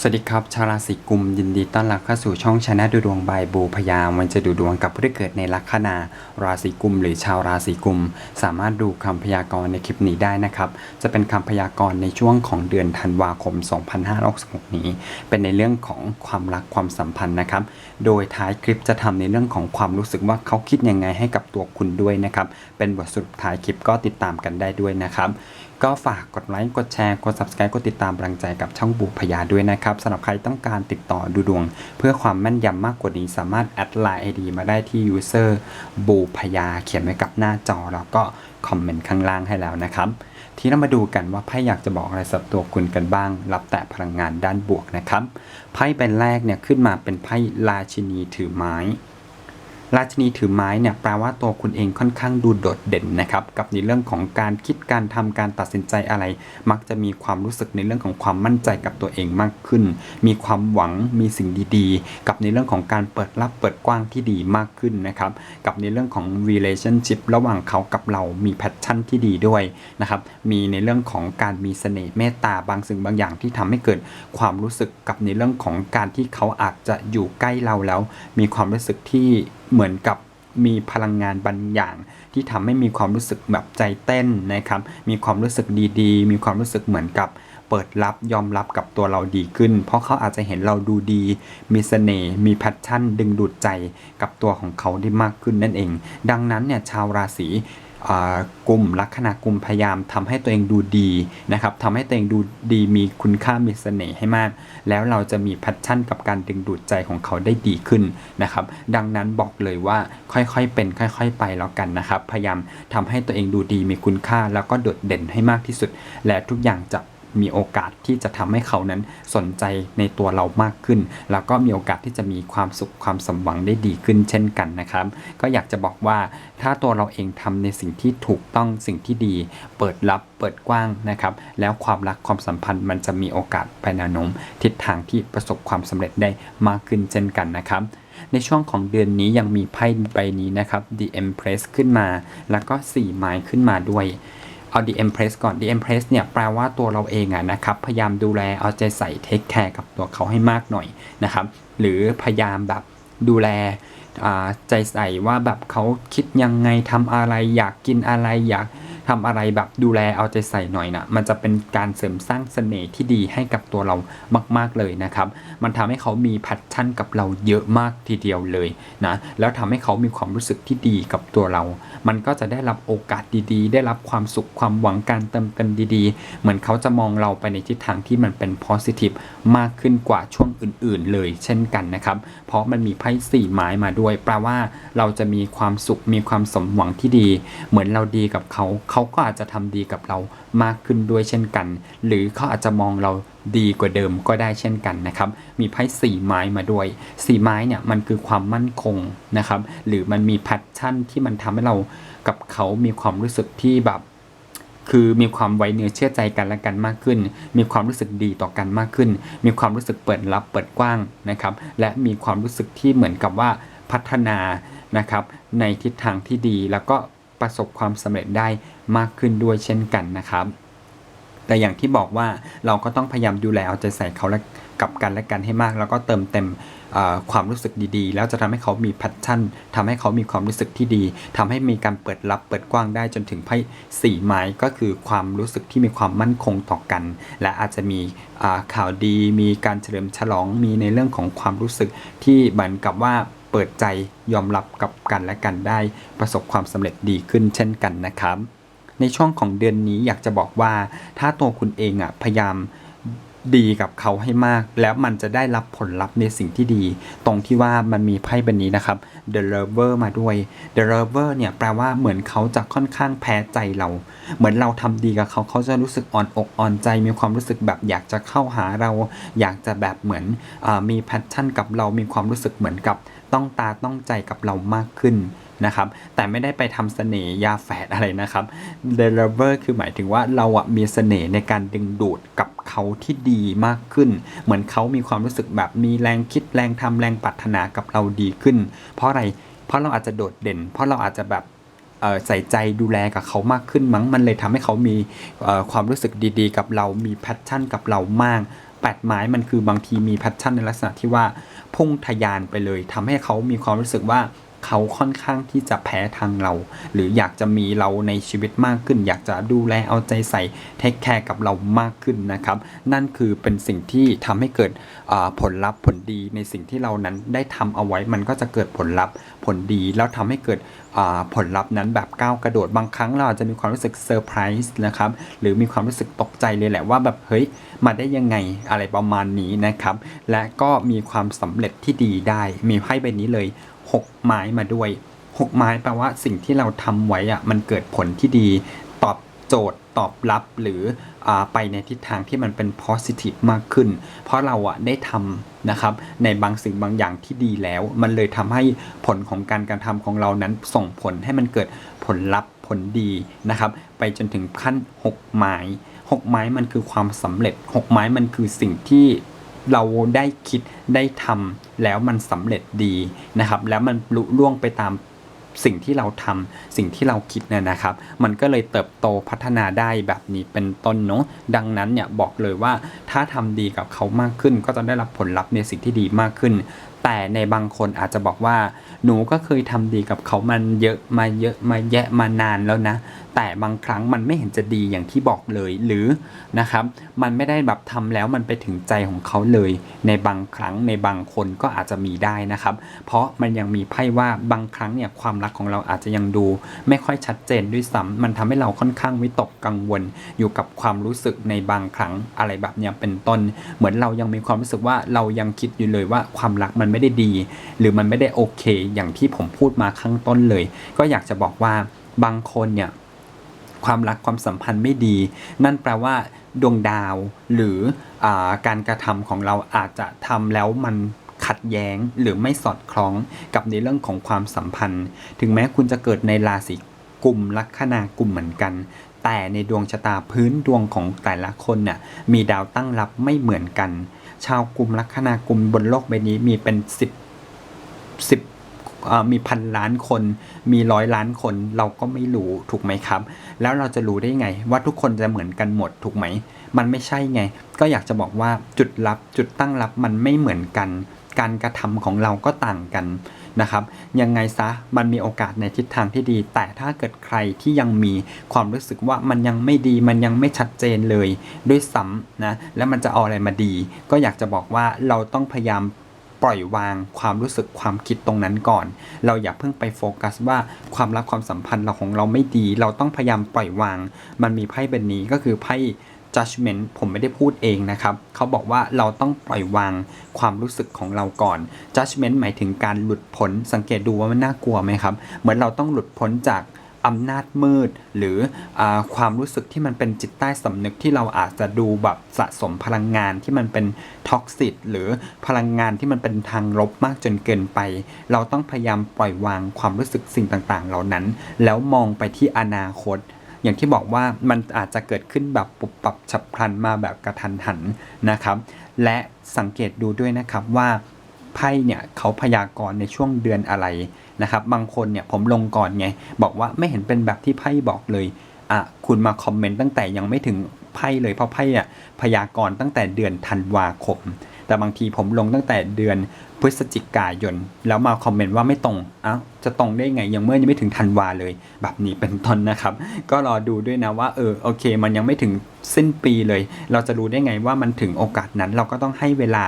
สวัสดีครับ ชาวราศีกุมยินดีต้อนรับเข้าสู่ช่องชนะดูดวงบายบูพยามวันจะดูดวงกับผู้ที่เกิดในลัคนาราศีกุม หรือชาวราศีกุม สามารถดูคำพยากรณ์ในคลิปนี้ได้นะครับ จะเป็นคำพยากรณ์ในช่วงของเดือนธันวาคม 2566 นี้ เป็นในเรื่องของความรักความสัมพันธ์นะครับ โดยท้ายคลิปจะทำในเรื่องของความรู้สึกว่าเขาคิดยังไงให้กับตัวคุณด้วยนะครับ เป็นบทสรุปท้ายคลิปก็ติดตามกันได้ด้วยนะครับ ก็ฝากกดไลค์กดแชร์กด subscribe กดติดตามกำลังใจกับช่องบูพยาด้วยนะครับสำหรับใครต้องการติดต่อดูดวง เพื่อความแม่นยำมากกว่านี้สามารถแอดไลน์ ID มาได้ที่ user บูพยาเขียนไว้กับหน้าจอแล้วก็คอมเมนต์ข้างล่างให้แล้วนะครับทีนี้มาดูกันว่าไพ่อยากจะบอกอะไรสำหรับตัวคุณกันบ้าง รับแต่พลังงานด้านบวกนะครับไพ่ใบแรกเนี่ยขึ้นมาเป็นไพ่ราชินีถือไม้ ราชนีถือไม้เนี่ยแปลว่าตัวคุณเองค่อนข้างดูโดดเด่นนะครับกับในเรื่องของการคิดการทำการตัดสินใจอะไร มักจะมีความรู้สึกในเรื่องของความมั่นใจกับตัวเองมากขึ้น มีความหวังมีสิ่งดีๆ กับในเรื่องของการเปิดรับเปิดกว้างที่ดีมากขึ้นนะครับกับในเรื่องของ relationship ระหว่างเขากับเรามีแพชชั่นที่ดีด้วยนะครับมีในเรื่องของการมีเสน่ห์เมตตาบางสิ่งบางอย่างที่ทำให้เกิดความรู้สึกกับในเรื่องของการที่เขาอาจจะอยู่ใกล้เราแล้ว มีความรู้สึกที่เหมือนกับมีพลังงานบางอย่าง ที่ทำให้มีความรู้สึกแบบใจเต้นนะครับ มีความรู้สึกดีๆ มีความรู้สึกเหมือนกับเปิดรับยอมรับกับตัวเราดีขึ้น เพราะเขาอาจจะเห็นเราดูดี มีเสน่ห์มีแพชชั่น ดึงดูดใจกับตัวของเขาได้มากขึ้นนั่นเอง ดังนั้นเนี่ยชาวราศี กลุ่มลัคนากุมพยายามทำให้ตัวเองดูดีนะครับทำให้ตัวเองดูดีมีคุณค่ามีเสน่ห์ให้มาก แล้วเราจะมีแพชชั่นกับการดึงดูดใจของเขาได้ดีขึ้นนะครับ ดังนั้นบอกเลยว่าค่อยๆเป็นค่อย ๆ ไปแล้วกันนะครับ พยายามทำให้ตัวเองดูดีมีคุณค่าแล้วก็โดดเด่นให้มากที่สุด และทุกอย่างจะ มีโอกาสที่จะทำให้เขานั้นสนใจในตัวเรามากขึ้น แล้วก็มีโอกาสที่จะมีความสุขความสมหวังได้ดีขึ้นเช่นกันนะครับ ก็อยากจะบอกว่าถ้าตัวเราเองทำในสิ่งที่ถูกต้องสิ่งที่ดี เปิดรับเปิดกว้างนะครับ แล้วความรักความสัมพันธ์มันจะมีโอกาสไปแนวโน้มทิศทางที่ประสบความสำเร็จได้มากขึ้นเช่นกันนะครับในช่วงของเดือนนี้ยังมีไพ่ใบนี้นะครับ The Empress ขึ้นมา แล้วก็4ไม้ขึ้นมาด้วย เอา The Empress ก่อน The Empress เนี่ยแปลว่าตัวเราเองอะนะครับ พยายามดูแลเอาใจใส่เทคแคร์กับตัวเขาให้มากหน่อยนะครับ หรือพยายามแบบดูแลใจใส่ว่าแบบเขาคิดยังไงทำอะไรอยากกินอะไรอยาก ทำอะไรแบบดูแลเอาใจใส่หน่อยนะมันจะเป็นการเสริมสร้างเสน่ห์ที่ดีให้กับตัวเรามาก ๆเลยนะครับ มันทำให้เขามีแพชชั่นกับเราเยอะมากทีเดียวเลยนะแล้วทำให้เขามีความรู้สึกที่ดีกับตัวเรา มันก็จะได้รับโอกาสดีๆ ได้รับความสุขความหวังการเติมเต็มดีๆ เหมือนเขาจะมองเราไปในทิศทางที่มันเป็น positive มากขึ้นกว่าช่วงอื่นๆ เลยเช่นกันนะครับ เพราะมันมีไพ่สี่ไม้มาด้วย แปลว่าเราจะมีความสุขมีความสมหวังที่ดี เหมือนเราดีกับเขาเขาก็อาจจะทำดีกับเรามากขึ้นด้วยเช่นกัน หรือเขาอาจจะมองเราดีกว่าเดิมก็ได้เช่นกันนะครับ มีไพ่สี่ไม้มาด้วยสี่ไม้เนี่ยมันคือความมั่นคงนะครับ หรือมันมีแพชชั่นที่มันทำให้เรากับเขามีความรู้สึกที่แบบคือมีความไว้เนื้อเชื่อใจกันและกันมากขึ้น มีความรู้สึกดีต่อกันมากขึ้น มีความรู้สึกเปิดรับเปิดกว้างนะครับ และมีความรู้สึกที่เหมือนกับว่าพัฒนานะครับ ในทิศทางที่ดีแล้วก็ ประสบความสำเร็จได้มากขึ้นด้วยเช่นกันนะครับ แต่อย่างที่บอกว่าเราก็ต้องพยายามดูแลเอาใจใส่เขาและกับกันและกันให้มาก แล้วก็เติมเต็มความรู้สึกดีๆ แล้วจะทำให้เขามีแพชชั่นทำให้เขามีความรู้สึกที่ดีทำให้มีการเปิดรับเปิดกว้างได้จนถึงไพ่สี่ไม้ก็คือความรู้สึกที่มีความมั่นคงต่อกัน และอาจจะมีข่าวดี มีการเฉลิมฉลองมีในเรื่องของความรู้สึกที่เหมือนกับว่า เปิดใจยอมรับกับกันและกันได้ ประสบความสำเร็จดีขึ้นเช่นกันนะครับ ในช่วงของเดือนนี้อยากจะบอกว่า ถ้าตัวคุณเองอะพยายามดีกับเขาให้มาก แล้วมันจะได้รับผลลัพธ์ในสิ่งที่ดี ตรงที่ว่ามันมีไพ่ใบนี้นะครับ The Lover มาด้วย The Lover เนี่ยแปลว่าเหมือนเขาจะค่อนข้างแพ้ใจเรา เหมือนเราทำดีกับเขาเขาจะรู้สึกอ่อนอกอ่อนใจ มีความรู้สึกแบบอยากจะเข้าหาเรา อยากจะแบบเหมือนอมีแพชชั่นกับเรา มีความรู้สึกเหมือนกับ ต้องตาต้องใจกับเรามากขึ้นนะครับ แต่ไม่ได้ไปทำเสน่ห์ยาแฝดอะไรนะครับ The Lover คือหมายถึงว่าเราอะมีเสน่ห์ในการดึงดูดกับเขาที่ดีมากขึ้น เหมือนเขามีความรู้สึกแบบมีแรงคิดแรงทำแรงปรารถนากับเราดีขึ้น เพราะอะไร เพราะเราอาจจะโดดเด่น เพราะเราอาจจะแบบใส่ใจดูแลกับเขามากขึ้นมั้ง มันเลยทำให้เขามีความรู้สึกดีๆ กับเรา มีแพชชั่นกับเรามาก แปดไม้มันคือบางทีมีแพชชั่นในลักษณะที่ว่าพุ่งทะยานไปเลยทำให้เขามีความรู้สึกว่า เขาค่อนข้างที่จะแพ้ทางเรา หรืออยากจะมีเราในชีวิตมากขึ้น อยากจะดูแลเอาใจใส่เทคแคร์กับเรามากขึ้นนะครับ นั่นคือเป็นสิ่งที่ทำให้เกิดผลลัพธ์ผลดีในสิ่งที่เรานั้นได้ทำเอาไว้มันก็จะเกิดผลลัพธ์ผลดีแล้วทำให้เกิดผลลัพธ์นั้นแบบก้าวกระโดดบางครั้งเราอาจจะมีความรู้สึกเซอร์ไพรส์นะครับหรือมีความรู้สึกตกใจเลยแหละว่าแบบเฮ้ยมาได้ยังไงอะไรประมาณนี้นะครับ และก็มีความสำเร็จที่ดีได้ มีไพ่ใบนี้เลย 6 ไม้มาด้วย 6 ไม้แปลว่าสิ่งที่เราทำไว้อะมันเกิดผลที่ดีตอบโจทย์ตอบรับหรืออไปในทิศทางที่มันเป็น positive มากขึ้น เพราะเราอะได้ทำนะครับในบางสิ่งบางอย่างที่ดีแล้ว มันเลยทำให้ผลของการการทำของเรานั้นส่งผลให้มันเกิดผลลัพธ์ผลดีนะครับ ไปจนถึงขั้น 6 ไม้ 6 ไม้มันคือความสำเร็จ 6 ไม้มันคือสิ่งที่ เราได้คิดได้ทำแล้วมันสำเร็จดีนะครับ แล้วมันลุล่วงไปตามสิ่งที่เราทำสิ่งที่เราคิดเนี่ยนะครับ มันก็เลยเติบโตพัฒนาได้แบบนี้เป็นต้นเนาะดังนั้นเนี่ยบอกเลยว่าถ้าทำดีกับเขามากขึ้น ก็จะได้รับผลลัพธ์ในสิ่งที่ดีมากขึ้น แต่ในบางคนอาจจะบอกว่าหนูก็เคยทำดีกับเขามันเยอะมาเยอะมาแยะมานานแล้วนะ แต่บางครั้งมันไม่เห็นจะดีอย่างที่บอกเลยหรือนะครับ มันไม่ได้แบบทำแล้วมันไปถึงใจของเขาเลย ในบางครั้งในบางคนก็อาจจะมีได้นะครับ เพราะมันยังมีไพ่ว่าบางครั้งเนี่ยความรักของเราอาจจะยังดู ไม่ค่อยชัดเจนด้วยซ้ำมันทำให้เราค่อนข้างวิตกกังวล อยู่กับความรู้สึกในบางครั้งอะไรแบบเนี้ยเป็นต้น เหมือนเรายังมีความรู้สึกว่าเรายังคิดอยู่เลยว่าความรักมันไม่ได้ดี หรือมันไม่ได้โอเค อย่างที่ผมพูดมาข้างต้นเลย ก็อยากจะบอกว่าบางคนเนี่ยความรักความสัมพันธ์ไม่ดี นั่นแปลว่าดวงดาวหรืออการกระทำของเราอาจจะทำแล้วมันขัดแย้งหรือไม่สอดคล้องกับในเรื่องของความสัมพันธ์ ถึงแม้คุณจะเกิดในราศีกลุ่มลัคนากลุ่มเหมือนกัน แต่ในดวงชะตาพื้นดวงของแต่ละคนน่ะมีดาวตั้งรับไม่เหมือนกัน ชาวกลุ่มลัคนากุมบนโลกใบนี้มีเป็นสิบสิบมีพันล้านคน มีร้อยล้านคนเราก็ไม่รู้ถูกไหมครับ แล้วเราจะรู้ได้ไง ว่าทุกคนจะเหมือนกันหมดถูกไหม มันไม่ใช่ไง ก็อยากจะบอกว่าจุดรับจุดตั้งรับมันไม่เหมือนกัน การกระทำของเราก็ต่างกันนะครับ ยังไงซะมันมีโอกาสในทิศทางที่ดี แต่ถ้าเกิดใครที่ยังมีความรู้สึกว่ามันยังไม่ดีมันยังไม่ชัดเจนเลยด้วยซ้ำนะแล้วมันจะเอาอะไรมาดี ก็อยากจะบอกว่าเราต้องพยายามปล่อยวางความรู้สึกความคิดตรงนั้นก่อน เราอย่าเพิ่งไปโฟกัสว่าความรักความสัมพันธ์เราของเราไม่ดี เราต้องพยายามปล่อยวาง มันมีไพ่แบบนี้ก็คือไพ่ judgment ผมไม่ได้พูดเองนะครับ เขาบอกว่าเราต้องปล่อยวางความรู้สึกของเราก่อน judgment หมายถึงการหลุดพ้นสังเกตดูว่ามันน่ากลัวไหมครับ เหมือนเราต้องหลุดพ้นจากอำนาจมืด หรืออความรู้สึกที่มันเป็นจิตใต้สำนึกที่เราอาจจะดูแบบสะสมพลังงานที่มันเป็นท็อกซิตหรือพลังงานที่มันเป็นทางลบมากจนเกินไป เราต้องพยายามปล่อยวางความรู้สึกสิ่งต่างๆ เหล่านั้น แล้วมองไปที่อนาคต อย่างที่บอกว่ามันอาจจะเกิดขึ้นแบบปุบปับฉับพลันมาแบบกระทันหันนะครับ และสังเกตดูด้วยนะครับว่าไพ่เนี่ยเขาพยากรณ์ในช่วงเดือนอะไรนะครับ บางคนเนี่ยผมลงก่อนไง บอกว่าไม่เห็นเป็นแบบที่ไพ่บอกเลยอะคุณมาคอมเมนต์ตั้งแต่ยังไม่ถึงไพ่เลยเพราะไพ่เนี่ยพยากรณ์ตั้งแต่เดือนธันวาคม แต่บางทีผมลงตั้งแต่เดือนพฤศจิกายน แล้วมาคอมเมนต์ว่าไม่ตรง อ้าวจะตรงได้ไงยังเมื่อยังไม่ถึงธันวาเลย แบบนี้เป็นต้นนะครับ ก็รอดูด้วยนะว่าเออโอเค มันยังไม่ถึงสิ้นปีเลย เราจะรู้ได้ไงว่ามันถึงโอกาสนั้น เราก็ต้องให้เวลา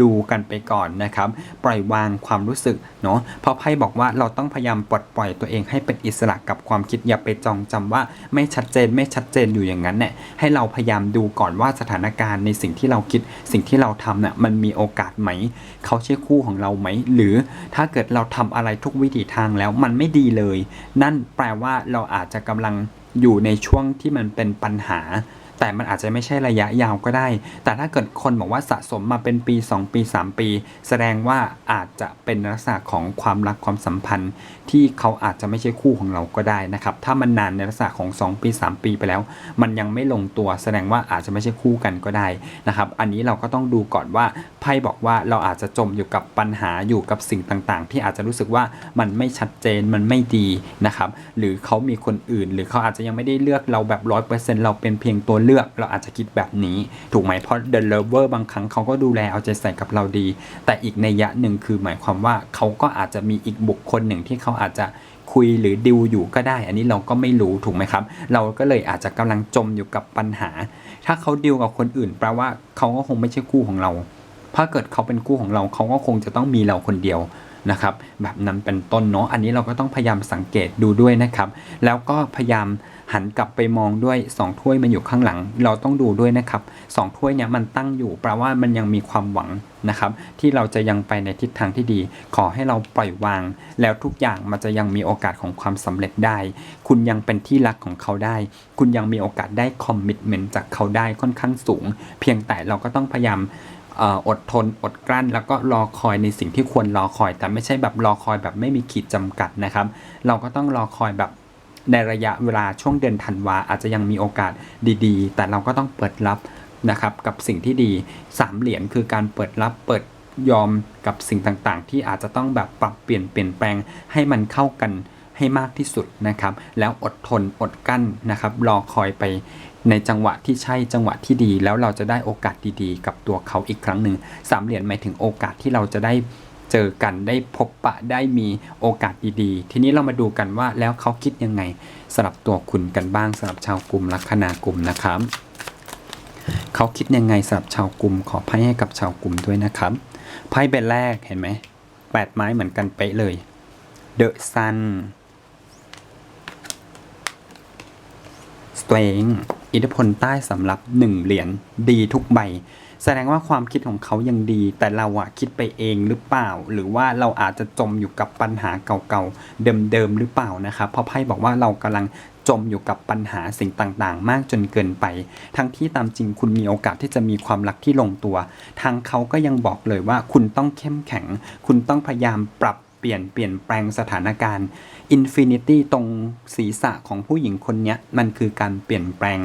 ดูกันไปก่อนนะครับ ปล่อยวางความรู้สึกเนาะเพราะไพ่บอกว่าเราต้องพยายามปลดปล่อยตัวเองให้เป็นอิสระกับความคิดอย่าไปจองจำว่าไม่ชัดเจนไม่ชัดเจนอยู่อย่างนั้นเนี่ยให้เราพยายามดูก่อนว่าสถานการณ์ในสิ่งที่เราคิดสิ่งที่เราทำเนี่ยมันมีโอกาสไหม เขาใช่คู่ของเราไหม หรือถ้าเกิดเราทำอะไรทุกวิถีทางแล้วมันไม่ดีเลย นั่นแปลว่าเราอาจจะกำลังอยู่ในช่วงที่มันเป็นปัญหา แต่มันอาจจะไม่ใช่ระยะยาวก็ได้ แต่ถ้าเกิดคนบอกว่าสะสมมาเป็นปี 2 ปี 3 ปี แสดงว่าอาจจะเป็นลักษณะของความรักความสัมพันธ์ ที่เขาอาจจะไม่ใช่คู่ของเราก็ได้นะครับ ถ้ามันนานในลักษณะของ 2 ปี 3 ปีไปแล้ว มันยังไม่ลงตัว แสดงว่าอาจจะไม่ใช่คู่กันก็ได้นะครับ อันนี้เราก็ต้องดูก่อนว่าไพ่บอกว่าเราอาจจะจมอยู่กับปัญหาอยู่กับสิ่งต่างๆ ที่อาจจะรู้สึกว่ามันไม่ชัดเจนมันไม่ดีนะครับ หรือเขามีคนอื่น หรือเขาอาจจะยังไม่ได้เลือกเราแบบร้อยเปอร์เซ็นต์เราเป็นเพียงตัวเลือกลือกเราอาจจะคิดแบบนี้ ถูกไหมเพราะ The Lover บางครั้งเขาก็ดูแลเอาใจใส่กับเราดี แต่อีกในยะหนึ่งคือหมายความว่าเขาก็อาจจะมีอีกบุคคลหนึ่งที่เขาอาจจะคุยหรือดิวอยู่ก็ได้ อันนี้เราก็ไม่รู้ถูกไหมครับ เราก็เลยอาจจะกำลังจมอยู่กับปัญหา ถ้าเขาดิวกับคนอื่น แปลว่าเขาก็คงไม่ใช่คู่ของเรา ถ้าเกิดเขาเป็นคู่ของเราเขาก็คงจะต้องมีเราคนเดียวนะครับแบบนั้นเป็นต้นเนาะอันนี้เราก็ต้องพยายามสังเกตดูด้วยนะครับ แล้วก็พยายาม หันกลับไปมองด้วยสองถ้วยมันอยู่ข้างหลัง เราต้องดูด้วยนะครับสองถ้วยเนี่ยมันตั้งอยู่แปลว่ามันยังมีความหวังนะครับ ที่เราจะยังไปในทิศทางที่ดี ขอให้เราปล่อยวาง แล้วทุกอย่างมันจะยังมีโอกาสของความสำเร็จได้ คุณยังเป็นที่รักของเขาได้ คุณยังมีโอกาสได้คอมมิชเมนต์จากเขาได้ค่อนข้างสูง เพียงแต่เราก็ต้องพยายามเอ่ออดทนอดกลั้น แล้วก็รอคอยในสิ่งที่ควรรอคอย แต่ไม่ใช่แบบรอคอยแบบไม่มีขีดจำกัดนะครับ เราก็ต้องรอคอยแบบ ในระยะเวลาช่วงเดือนธันวาอาจจะยังมีโอกาสดีๆ แต่เราก็ต้องเปิดรับนะครับกับสิ่งที่ดีสามเหรียญคือการเปิดรับเปิดยอมกับสิ่งต่างๆ ที่อาจจะต้องแบบปรับเปลี่ยนเปลี่ยนแปลงให้มันเข้ากันให้มากที่สุดนะครับ แล้วอดทนอดกั้นนะครับรอคอยไปในจังหวะที่ใช่จังหวะที่ดี แล้วเราจะได้โอกาสดีๆ กับตัวเขาอีกครั้งหนึ่งสามเหรียญหมายถึงโอกาสที่เราจะได้ เจอกันได้พบปะได้มีโอกาสดีๆ ทีนี้เรามาดูกันว่าแล้วเขาคิดยังไงสำหรับตัวคุณกันบ้างสำหรับชาวกลุ่มลัคนากลุ่มนะครับ เขาคิดยังไงสำหรับชาวกลุ่มขอไพ่ให้กับชาวกลุ่มด้วยนะครับไพ่ใบแรกเห็นไหมแปดไม้เหมือนกันเป๊ะเลย The Sun Strength อิทธิพลใต้สำหรับ 1 เหรียญดีทุกใบ แสดงว่าความคิดของเขายังดี แต่เราอะคิดไปเองหรือเปล่า หรือว่าเราอาจจะจมอยู่กับปัญหาเก่าๆเดิมๆหรือเปล่านะครับเพราะไพ่บอกว่าเรากำลังจมอยู่กับปัญหาสิ่งต่างๆ มากจนเกินไป ทั้งที่ตามจริงคุณมีโอกาสที่จะมีความรักที่ลงตัว ทางเขาก็ยังบอกเลยว่าคุณต้องเข้มแข็ง คุณต้องพยายามปรับเปลี่ยนเปลี่ยนแปลงสถานการณ์อินฟินิตี้ตรงศีรษะของผู้หญิงคนนี้มันคือการเปลี่ยนแปลง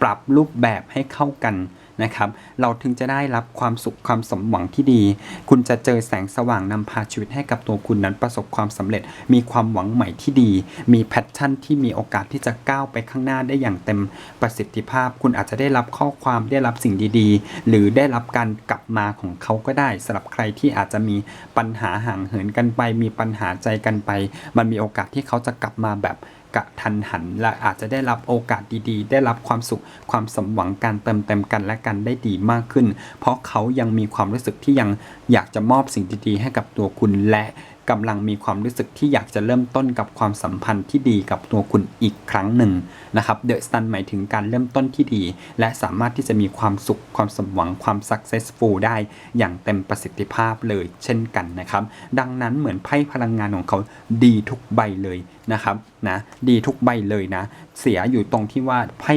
ปรับรูปแบบให้เข้ากัน นะครับ เราถึงจะได้รับความสุขความสมหวังที่ดี คุณจะเจอแสงสว่างนำพาชีวิตให้กับตัวคุณนั้นประสบความสำเร็จ มีความหวังใหม่ที่ดี มีแพชชั่นที่มีโอกาสที่จะก้าวไปข้างหน้าได้อย่างเต็มประสิทธิภาพ คุณอาจจะได้รับข้อความได้รับสิ่งดีๆ หรือได้รับการกลับมาของเขาก็ได้สำหรับใครที่อาจจะมีปัญหาห่างเหินกันไป มีปัญหาใจกันไป มันมีโอกาสที่เขาจะกลับมาแบบ กะทันหัน และอาจจะได้รับโอกาสดีๆ ได้รับความสุขความสมหวังการเติมเต็มกันและกันได้ดีมากขึ้น เพราะเขายังมีความรู้สึกที่ยังอยากจะมอบสิ่งดีๆ ให้กับตัวคุณและ กำลังมีความรู้สึกที่อยากจะเริ่มต้นกับความสัมพันธ์ที่ดีกับตัวคุณอีกครั้งหนึ่งนะครับเดอะสตันหมายถึงการเริ่มต้นที่ดี และสามารถที่จะมีความสุขความสมหวังความ successful ได้อย่างเต็มประสิทธิภาพเลยเช่นกันนะครับ ดังนั้นเหมือนไพ่พลังงานของเขาดีทุกใบเลยนะครับนะดีทุกใบเลยนะ เสียอยู่ตรงที่ว่าไพ่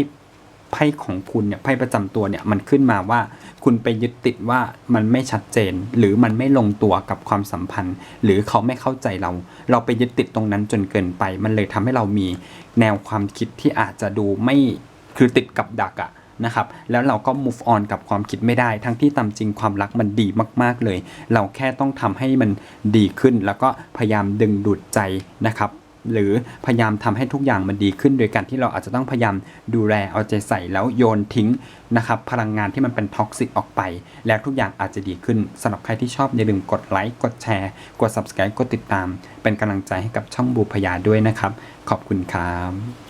ไพ่ของคุณเนี่ยไพ่ประจำตัวเนี่ยมันขึ้นมาว่า คุณไปยึดติดว่ามันไม่ชัดเจน หรือมันไม่ลงตัวกับความสัมพันธ์ หรือเขาไม่เข้าใจเรา เราไปยึดติดตรงนั้นจนเกินไป มันเลยทำให้เรามีแนวความคิดที่อาจจะดูไม่คือติดกับดักอะนะครับแล้วเราก็ move on กับความคิดไม่ได้ ทั้งที่ตามจริงความรักมันดีมาก ๆ เลย เราแค่ต้องทำให้มันดีขึ้น แล้วก็พยายามดึงดูดใจนะครับ หรือพยายามทำให้ทุกอย่างมันดีขึ้น โดยการที่เราอาจจะต้องพยายามดูแลเอาใจใส่แล้วโยนทิ้งนะครับพลังงานที่มันเป็นท็อกซิกออกไป แล้วทุกอย่างอาจจะดีขึ้นสำหรับใครที่ชอบอย่าลืมกดไลค์กดแชร์กด subscribe กดติดตาม เป็นกำลังใจให้กับช่องบูพยาด้วยนะครับ ขอบคุณครับ